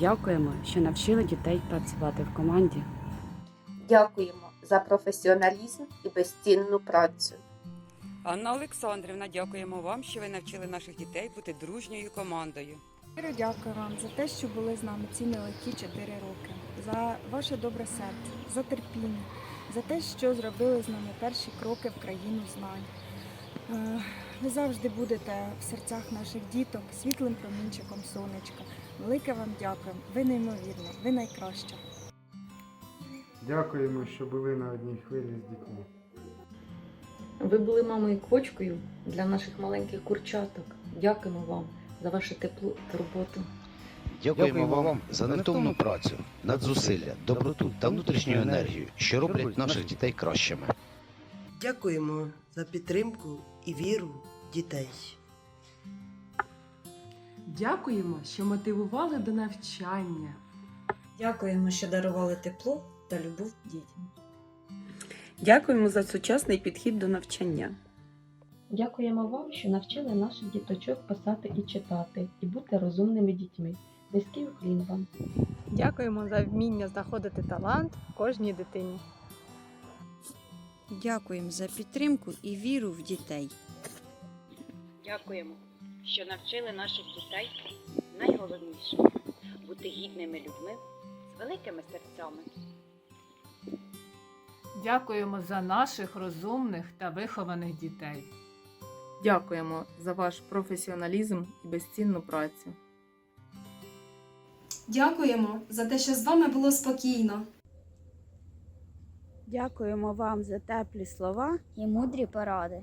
Дякуємо, що навчили дітей працювати в команді. Дякуємо за професіоналізм і безцінну працю. Анна Олександрівна, дякуємо вам, що ви навчили наших дітей бути дружньою командою. Щиро дякую вам за те, що були з нами ці нелегкі 4 роки, за ваше добре серце, за терпіння, за те, що зробили з нами перші кроки в країну знань. Е, Ви завжди будете в серцях наших діток світлим промінчиком сонечка. Велике вам дякую. Ви неймовірні, ви найкраща. Дякуємо, що були на одній хвилі з дітьми. Ви були мамою квочкою для наших маленьких курчаток. Дякуємо вам за ваше тепло та роботу. Дякуємо вам за невтомну працю, надзусилля, доброту та внутрішню енергію, що роблять наших дітей кращими. Дякуємо за підтримку і віру дітей. Дякуємо, що мотивували до навчання. Дякуємо, що дарували тепло та любов дітям. Дякуємо за сучасний підхід до навчання. Дякуємо вам, що навчили наших діточок писати і читати, і бути розумними дітьми. Низький уклін вам. Дякуємо за вміння знаходити талант в кожній дитині. Дякуємо за підтримку і віру в дітей. Дякуємо, що навчили наших дітей найголовніше бути гідними людьми з великими серцями. Дякуємо за наших розумних та вихованих дітей. Дякуємо за ваш професіоналізм і безцінну працю. Дякуємо за те, що з вами було спокійно. Дякуємо вам за теплі слова. І мудрі поради.